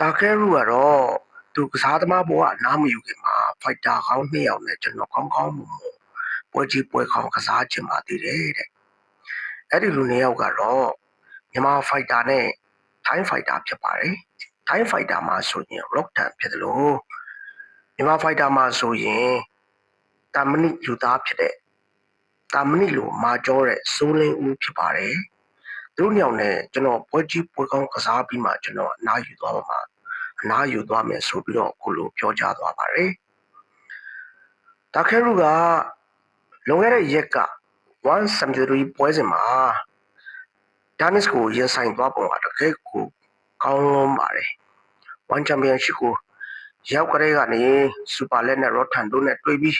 တာခဲရူကတော့သူကစားသမားဘောကနားမယူခင်မှာဖိုက်တာကောင်းနှစ်ယောက်နဲ့ကျွန်တော်ကောင်းကောင်းမွန်မွန်ပွဲကြီးပွဲကောင်းကစားချင်ပါသေးတယ်တဲ့အဲ့ဒီလူနှစ်ယောက်ကတော့မြန်မာဖိုက်တာနဲ့ထိုင်းဖိုက်တာဖြစ်ပါတယ်ထိုင်းဖိုက်တာမှာဆိုရင် rock တန်ဖြစ်တယ်လို့မြန်မာဖိုက်တာမှာဆိုရင်တာမဏိယူသားဖြစ်တဲ့တာမဏိလိုမာကျောတဲ့စိုးလင်းဦးဖြစ်ပါတယ်သူတို့ညောင်နဲ့ကျွန်တော်ပွဲကြီးပွဲကောင်းကစားပြီးမှကျွန်တော်အနားယူသွားပါမှာ အနားယူသွားမယ်ဆိုပြီးတော့ခုလိုပြောကြားသွားပါတယ်တာခဲရူကလွန်ခဲ့တဲ့ရက်က173ပွဲစဉ်မှာဒါနစ်ကိုရင်ဆိုင်သွားပုံကတကယ်ကိုကောင်းလွန်ပါတယ်1 championship ကိုရောက်ကြတဲ့ကနေစူပါလက်နဲ့ရော့ထန်တို့နဲ့တွေ့ပြီး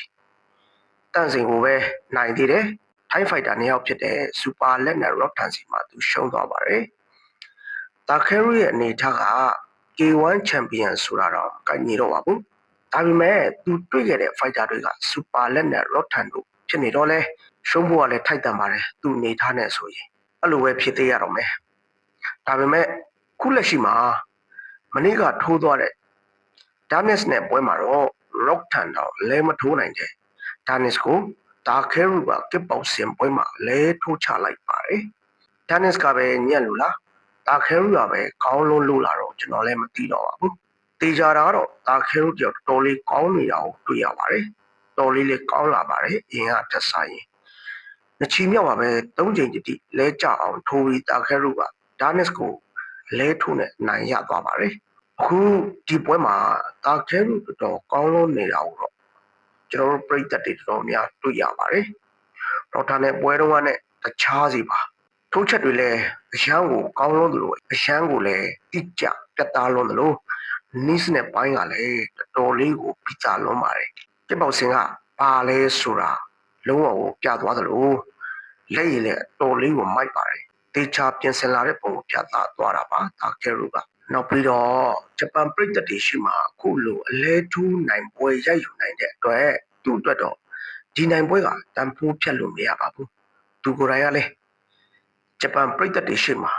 တန့်စင်ကိုပဲနိုင်သေးတယ်ထိုင်းဖိုက်တာနှစ်ယောက်ဖြစ်တဲ့စူပါလက်နဲ့ရော့ထန်စီမှာသူရှုံးသွားပါတယ်တာခဲရူရဲ့အနေထားက K1 champion ဆိုတာတော့ကညီတော့ပါဘူးဒါပေမဲ့သူတွေ့ခဲ့တဲ့ fighter တွေကစူပါလက်နဲ့ရော့ထန်တို့ဖြစ်နေတော့လဲရှုံးဖို့ကလည်းထိုက်တန်ပါတယ်သူအနေထားနဲ့ဆိုရင်အဲ့လိုပဲဖြစ်သေးရတော့မယ်ဒါပေမဲ့ခုလက်ရှိမှာမနေ့ကထိုးသွားတဲ့ Danis နဲ့ပွဲမှာတော့ Rock Tan တော့လဲမထိုးနိုင်တဲ့ Danis ကိုဒါခဲရူကကစ်ပေါစင်ပွဲမှာလဲထိုးချလိုက်ပါတယ် Danis ကပဲညက်လို့လား ဒါခဲရူကပဲကောင်းလုံးလို့လာတော့ကျွန်တော်လည်းမသိတော့ပါဘူးတေချာတာကတော့ဒါခဲရူတယောက်တော်တော်လေးကောင်းနေတာကိုတွေ့ရပါတယ်တော်လေးလေးကောင်းလာပါတယ်အင်ကတက်ဆိုင်ရင်နှချီမြောက်ပါပဲ၃ချိန်တိတိလဲကြအောင်ထိုးပြီးဒါခဲရူက Danis ကိုလဲထိုးနဲ့နိုင်ရသွားပါတယ်အခုဒီပွဲမှာတာခဲလူတော်တော်ကောင်းလို့နေတာကိုတော့ကျွန်တော်တို့ပြိသက်တွေတော်တော်များတွေ့ရပါတယ်။တော့ဒါနဲ့ပွဲတော့ကနဲ့တခြားစီပါ ထိုးချက်တွေလည်းအရန်ကိုကောင်းလို့သလိုအရန်ကိုလည်းတိကျပြတ်သားလို့သလိုနီးစနဲ့ပိုင်းကလည်းတော်တော်လေးကိုပြချလွန်ပါတယ်။ပြပောက်စင်ကပါလဲဆိုတာလုံးဝကိုပြသွားသလိုလက်ရည်လည်းတော်လေးကိုမိုက်ပါတယ်။တေချာပြင်ဆင်လာတဲ့ပုံကိုပြသသွားတာပါတာခဲလူကနောက်ပြီးတော့ဂျပန်ပြည်သက်တွေရှိမှအခုလိုအလဲထူးနိုင်ပွဲရိုက်ယူနိုင်တဲ့အတွက်သူ့အတွက်တော့ဒီနိုင်ပွဲကတန်ဖိုးဖြတ်လို့မရပါဘူးသူကိုယ်တိုင်ကလည်း ဂျပန်ပြည်သက်တွေရှိမှ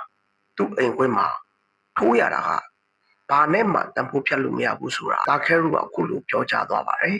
သူ့အိမ်ခွင်းမှာထိုးရတာကဘာနဲ့မှတန်ဖိုးဖြတ်လို့မရဘူးဆိုတာဒါခဲရူကအခုလိုပြောကြားသွားပါတယ်